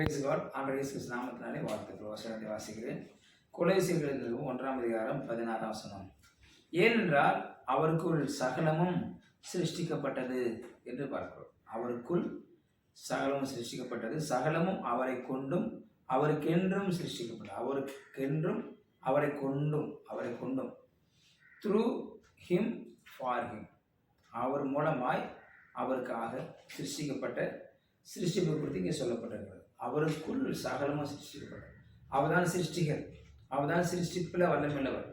Price God நாமத்தினாலே வாழ்த்துக்கள். வசனத்தை வாசிக்கிறேன். கொலைசீர்கள் ஒன்றாம் அதிகாரம் பதினாறாம் வசனம். ஏனென்றால் அவருக்குள் சகலமும் சிருஷ்டிக்கப்பட்டது என்று பார்க்கிறோம். அவருக்குள் சகலமும் சிருஷ்டிக்கப்பட்டது. சகலமும் அவரை கொண்டும் அவருக்கென்றும் சிருஷ்டிக்கப்பட்டது. அவருக்கென்றும் அவரை கொண்டும் அவரை கொண்டும். த்ரூ ஹிம் ஃபார் ஹிம் அவர் மூலமாய் அவருக்காக சிருஷ்டிக்கப்பட்ட சிருஷ்டிப்பு குறித்து இங்கே சொல்லப்பட்டிருக்கிறது. அவருக்குள் சகலமும் சிருஷ்டிக்கப்பட்டது அவர்தான் சிருஷ்டிகர். அவர்தான் சிருஷ்டிப்பில் வல்லமில்லவர்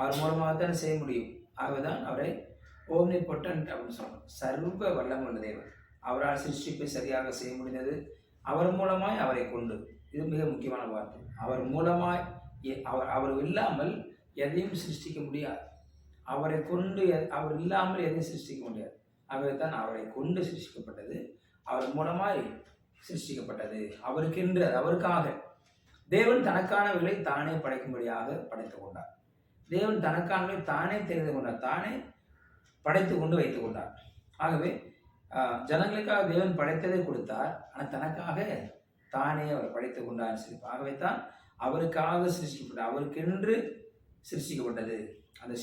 அவர் மூலமாக தான் செய்ய முடியும். ஆகவேதான் அவரை ஓம்னி பொட்டன் அப்படின்னு சொல்லணும் சர்வ வல்லமுள்ள தேவன். அவரால் சிருஷ்டிப்பை சரியாக செய்ய முடிந்தது. அவர் மூலமாய் அவரை கொண்டு. இது மிக முக்கியமான வார்த்தை. அவர் மூலமாய் அவர் அவர் இல்லாமல் எதையும் சிருஷ்டிக்க முடியாது. அவரை கொண்டு அவர் இல்லாமல் எதையும் சிருஷ்டிக்க முடியாது. ஆகவே தான் அவரை கொண்டு சிருஷ்டிக்கப்பட்டது. அவர் மூலமாய் சிருஷ்டிக்கப்பட்டது. அவருக்கென்று அது அவருக்காக. தேவன் தனக்கானவர்களை தானே படைக்கும்படியாக படைத்து கொண்டார். தேவன் தனக்கானவை தானே தெரிந்து கொண்டார். தானே படைத்து கொண்டு வைத்து கொண்டார். ஆகவே ஜனங்களுக்காக தேவன் படைத்ததை கொடுத்தார். ஆனால் தனக்காக தானே அவர் படைத்து கொண்டார். சிரிப்பு ஆகவே தான் அவருக்காக சிருஷ்டிக்கப்பட்ட அவருக்கென்று சிருஷ்டிக்கப்பட்டது. அந்த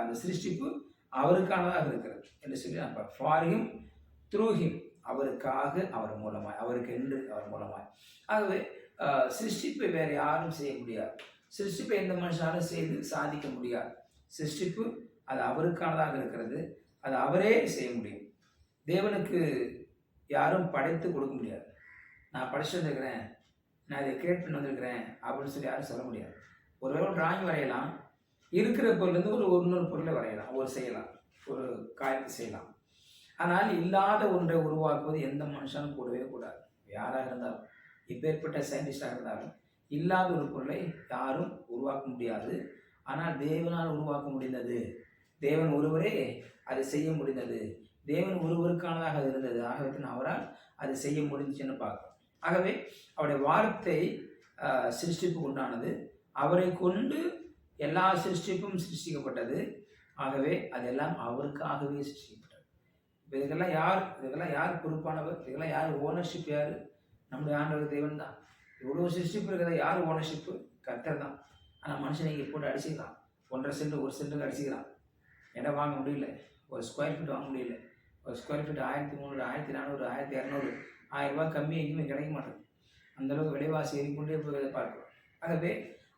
அந்த சிருஷ்டிப்பு அவருக்கானதாக இருக்கிறது. என்று சொல்லி நம்ம ஃபார் ஹிம் த்ரூ ஹிம் அவருக்காக அவர் மூலமாய் அவருக்கு என்று அவர் மூலமாய். ஆகவே சிருஷ்டிப்பை வேறு யாரும் செய்ய முடியாது. சிருஷ்டிப்பை எந்த மனுஷனாலும் செய்து சாதிக்க முடியாது. சிருஷ்டிப்பு அது அவருக்கானதாக இருக்கிறது. அது அவரே செய்ய முடியும். தேவனுக்கு யாரும் படைத்து கொடுக்க முடியாது. நான் படிச்சுட்டு வந்திருக்கிறேன் நான் இதை கிரியேட் பண்ணி வந்திருக்கிறேன் அப்படின்னு சொல்லி யாரும் சொல்ல முடியாது. ஒரு வேளை டிராயிங் வரையலாம். இருக்கிற பொருள்லேருந்து ஒரு இன்னொரு பொருளை வரையலாம். ஒரு செய்யலாம். ஒரு காயத்தை செய்யலாம். ஆனால் இல்லாத ஒன்றை உருவாக்குவது எந்த மனுஷனும் கூடவே கூடாது. யாராக இருந்தாலும் இப்பேற்பட்ட சயின்டிஸ்டாக இருந்தாலும் இல்லாத ஒரு பொருளை யாரும் உருவாக்க முடியாது. ஆனால் தேவனால் உருவாக்க முடிந்தது. தேவன் ஒருவரே அதை செய்ய முடிந்தது. தேவன் ஒருவருக்கானதாக இருந்தது. ஆகவே அவரால் அதை செய்ய முடிஞ்சுன்னு பார்க்கும் ஆகவே அவருடைய வார்த்தை சிருஷ்டிப்பு உண்டானது. அவரை கொண்டு எல்லா சிருஷ்டிப்பும் சிருஷ்டிக்கப்பட்டது. ஆகவே அதெல்லாம் அவருக்காகவே சிருஷ்டிக்கப்பட்டது. இப்போ இதுக்கெல்லாம் யார் இதுக்கெல்லாம் யார் பொறுப்பானவர்? இதுக்கெல்லாம் யார் ஓனர்ஷிப் யார்? நம்முடைய ஆண்டவர் தேவன் தான். இவ்வளோ சிருஷ்டிப்பு இருக்கிறத யார் ஓனர்ஷிப்பு கத்தர் தான். ஆனால் மனுஷன் இங்கே போட்டு அடிச்சிக்கலாம் ஒன்றரை சென்ட் ஒரு சென்ட்டுக்கு அடிச்சிக்கலாம் இடம் வாங்க முடியல. ஒரு ஸ்கொயர் ஃபீட் வாங்க முடியல. ஒரு ஸ்கொயர் ஃபீட் ஆயிரத்தி முந்நூறு ஆயிரத்தி நானூறு ஆயிரத்தி இரநூறு. ஆயிரம் ரூபாய் கம்மி எங்கேயுமே கிடைக்க மாட்டேங்குது. அந்தளவுக்கு விலைவாசி ஏறிக்கொண்டே போகிறத பார்க்கிறோம். ஆகவே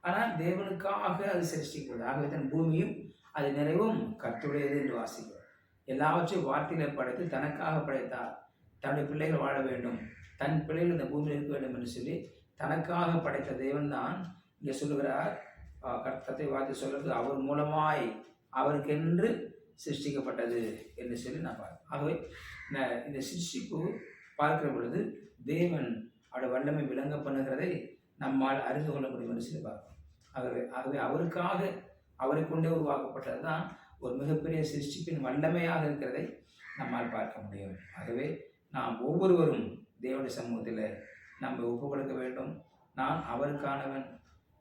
ஆனால் தேவனுக்காக அது சிருஷ்டிக்கிறது ஆகவே தன் பூமியும் அது நிறைவும் கத்துடையது என்று வாசிக்கிறோம். எல்லாவற்றையும் வார்த்தையில படைத்து தனக்காக படைத்தார். தன்னுடைய பிள்ளைகள் வாழ வேண்டும். தன் பிள்ளைகள் இந்த பூமியில் இருக்க வேண்டும் என்று சொல்லி தனக்காக படைத்த தேவன் தான் இங்கே சொல்லுகிறார். கர்த்தத்தை வார்த்தை சொல்றது அவர் மூலமாய் அவருக்கென்று சிருஷ்டிக்கப்பட்டது என்று சொல்லி நான் பார்க்கிறேன். ஆகவே இந்த- இந்த சிருஷ்டிப்பு பார்க்கிற பொழுது தேவன் அவருடைய வல்லமை விளங்க பண்ணுகிறதை நம்மால் அறிந்து கொள்ள முடியும் என்று சொல்லி பார்க்கிறோம். ஆகவே ஆகவே அவருக்காக அவரை கொண்டே உருவாக்கப்பட்டது தான் ஒரு மிகப்பெரிய சிருஷ்டிப்பின் வல்லமையாக இருக்கிறதை நம்மால் பார்க்க முடியும். ஆகவே நாம் ஒவ்வொருவரும் தேவனுடைய சமூகத்தில் நம்ம ஒப்பு கொடுக்க வேண்டும். நான் அவருக்கானவன்.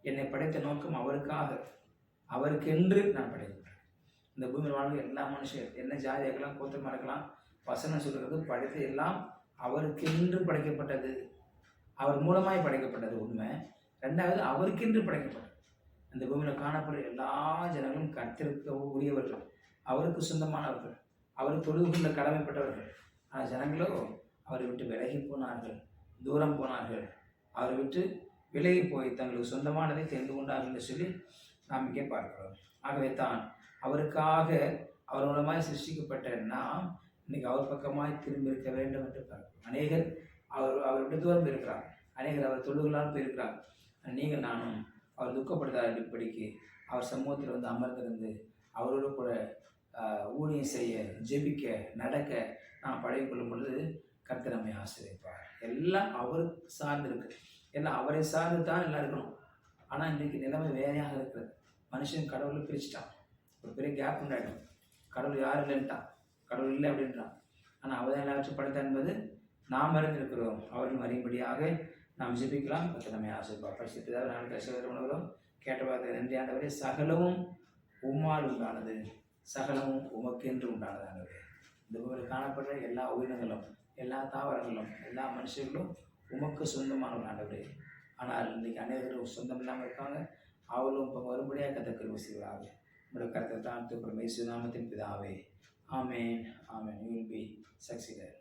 என்னை படைத்த நோக்கம் அவருக்காக. அவருக்கென்று நான் படைக்கிறேன் இந்த பூமியில் வாழ்கிற எல்லா மனுஷர் என்ன ஜாதியாக இருக்கலாம் கோத்திரமாக இருக்கலாம் வசனம் சொல்கிறது படைத்து எல்லாம் அவருக்கென்று படைக்கப்பட்டது. அவர் மூலமாய் படைக்கப்பட்டது உண்மை. ரெண்டாவது அவருக்கென்று படைக்கப்பட்டது. அந்த பூமியில் காணப்படுற எல்லா ஜனங்களும் கத்திருக்க உரியவர்கள். அவருக்கு சொந்தமானவர்கள். அவர் தொழுது கொண்ட கடமைப்பட்டவர்கள் ஆனால் ஜனங்களோ அவரை விட்டு விலகி போனார்கள். தூரம் போனார்கள். அவரை விட்டு விலகி போய் தங்களுக்கு சொந்தமானதை தெரிந்து கொண்டார்கள் என்று சொல்லி நாம் இங்கே பார்க்கிறோம். ஆகவே தான் அவருக்காக அவர் மூலமாய் சிருஷ்டிக்கப்பட்ட நாம் இன்னைக்கு அவர் பக்கமாய் திரும்பி இருக்க வேண்டும் என்று பார்க்கிறோம். அநேகர் அவர் அவர் விட்டு தூரம் இருக்கிறார் அநேகர் அவர் தொழுகளால் போயிருக்கிறார். நீங்கள் நானும் அவர் துக்கப்படுத்தார் இப்படிக்கு அவர் சமூகத்தில் வந்து அமர்ந்திருந்து அவரோடு கூட ஊழியம் செய்ய ஜெபிக்க நடக்க நாம் பழகி கொள்ளும் பொழுது கர்த்தர் நம்மை ஆசிரியப்பார் எல்லாம் அவர் சார்ந்து இருக்கு. எல்லாம் அவரை சார்ந்து தான் எல்லாம் இருக்கணும். ஆனால் இன்றைக்கு நிலைமை வேறையாக இருக்கிறது. மனுஷன் கடவுளை பிரிச்சுட்டான். ஒரு பெரிய கேப் உண்டாயிடும் கடவுள் யாரும் இல்லைன்ட்டான். கடவுள் இல்லை அப்படின்றான். ஆனால் அவர் எல்லாவற்றையும் படைத்தான் என்பது நாம் அறிந்திருக்கிறோம். அவர்கள் அறியும்படியாக நாம் ஜெபிக்கலாம். கர்த்தர் நம்மை ஆசிரியப்பார் பரிசுத்ததாக நாள் கசிவர உணவரும் கேட்ட நன்றி ஆண்டவரே சகலமும் உம்மால் உண்டானது. சகலமும் உமக்கென்று உண்டானது ஆண்டவரே. இந்த பூமியில் காணப்படுற எல்லா உயிரினங்களும் எல்லா தாவரங்களும் எல்லா மனுஷர்களும் உமக்கு சொந்தமானவர் ஆண்டவரே. ஆனால் இன்றைக்கு அனைவரும் சொந்தம் இல்லாமல் இருக்காங்க. அவளும் இப்போ மறுபடியாக கத்த கிருபை செய்வாங்க உங்களுடைய கருத்தை தான் மேசு நாமத்தின் பிதாவே. ஆமேன். ஆமேன். You will be succeeder